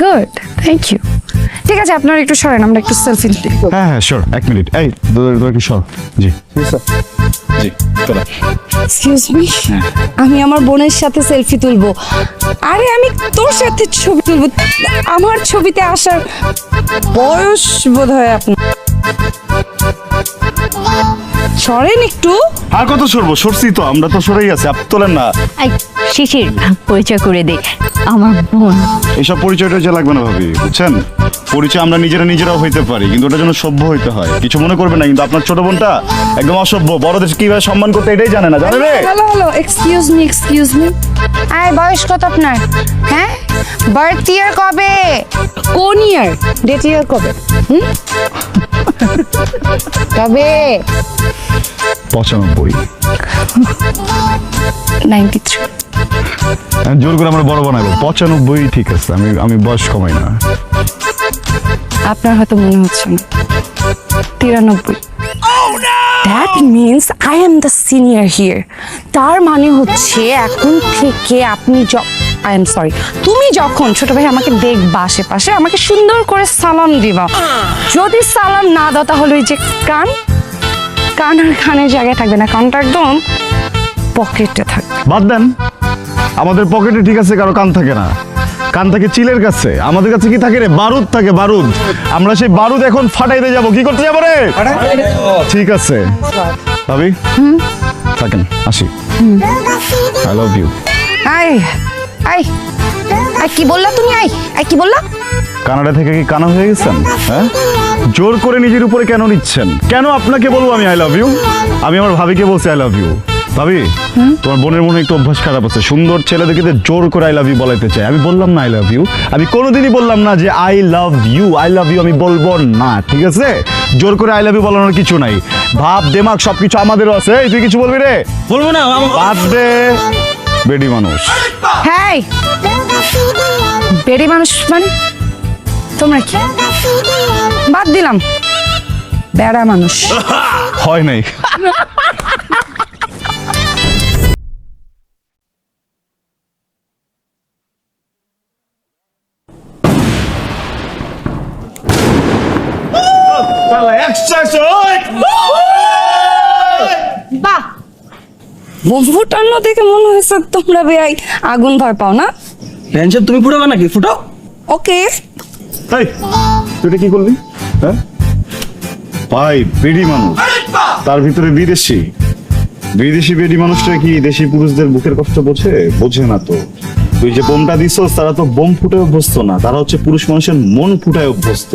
Good thank you ঠিক আছে আপনারা একটু সরেন আমরা একটু সেলফি তুলি হ্যাঁ হ্যাঁ শিওর এক মিনিট। এই দু- একটু সর। জি। জি চলো। এক্সকিউজ মি আমি আমার বোনের সাথে সেলফি তুলবো। আরে আমি তোর সাথে ছবি তুলবো। আমার ছবিতে আসার বয়স বোধ হয় আপনার। সরেন একটু। আর কত সরবো? সরছি তো আমরা তো সরেই আছি আপ তোলেন না। এই শিশির পরিচয় করে দে। আমার বোন। এইসব পরিচয় টরিচয় লাগবে না ভাবি বুঝছেন? পরিচয় আমরা নিজেরা নিজেরাও হইতে পারি কিন্তু ওটার জন্য সভ্য হইতে হয়। কিছু মনে করবে না কিন্তু আপনার ছোট বোনটা একদম অসভ্য। বড়দের কীভাবে সম্মান করতে এটাই জানে না জানে রে? Hello hello excuse me excuse me আয় বয়স কত আপনার? হ্যাঁ? বার্থ ইয়ার কবে? কোন ইয়ার ডেট ইয়ার কবে? হুম? কবে? পঁচানব্বই। নাইনটি থ্রি জোর করে আমরা বড় বানাবো। পঁচানব্বই ঠিক আছে আমি আমি বয়স কমাই না। আপনার হয়তো মনে হচ্ছে না। তিরানব্বই। That means I am the senior here তার মানে হচ্ছে এখন থেকে আপনি য আই এম সরি তুমি যখন ছোট ভাই আমাকে দেখবা আশেপাশে আমাকে সুন্দর করে সালাম দিবা। যদি সালাম না দাও তাহলে ওই যে কান কান আর কানের জায়গায় থাকবে না কানটা একদম পকেটে থাকবে। বাদ দেন। আমাদের পকেটে ঠিক আছে কারও কান থাকে না। কান থাকে চিলের কাছে। আমাদের কাছে কি থাকে রে? বারুদ থাকে বারুদ। আমরা সেই বারুদ এখন ফাটাইতে যাব। কি করতে যাব রে? ঠিক আছে। ভাবি? থাকেন আসি। I love you I I I কি বললা তুমি? আই আই কি বললা? কানাডা থেকে কি কানা হয়ে গেছেন? হ্যাঁ? জোর করে নিজের উপরে কেন নিচ্ছেন? কেন আপনাকে বলব আমি আই লাভ ইউ আমি আমার ভাবিকে বলছি আই লাভ ইউ ভাবি তোমার বোনের মনে একটু অভ্যাস খারাপ আছে। সুন্দর ছেলেদেরকে তো জোর করে আই লাভ ইউ বলাইতে চাই আমি বললাম না আই লাভ ইউ আমি কোনোদিনই বললাম না যে I love you I love you আমি বলব না ঠিক আছে? জোর করে আই লাভ ইউ বলানোর কিছু নাই। ভাব দেমাগ সবকিছু আমাদেরও আছে। এই তুই কিছু বলবি রে? বলব না বাদ দে। বেডি মানুষ। হ্যাঁ বেড়ে মানুষ মানে? তোমরা কি? বাদ দিলাম। বেড়া মানুষ। হয় নাই। বাহ! দেখে মনে হয়েছে তোমরা বেআই আগুন ভয় পাও না? তুমি ফুটাবে নাকি? ফুটাও। ওকে। এই তুই কি করলি? হ্যাঁ? ভাই বেডি মানুষ। তার ভিতরে বিদেশি। বিদেশি বেডি মানুষটা কি দেশি পুরুষদের বুকের কষ্ট বোঝে? বোঝে না তো। তুই যে বোমটা দিছস তারা তো বোম ফুটে অভ্যস্ত না। তারা হচ্ছে পুরুষ মানুষের মন ফুটায় অভ্যস্ত।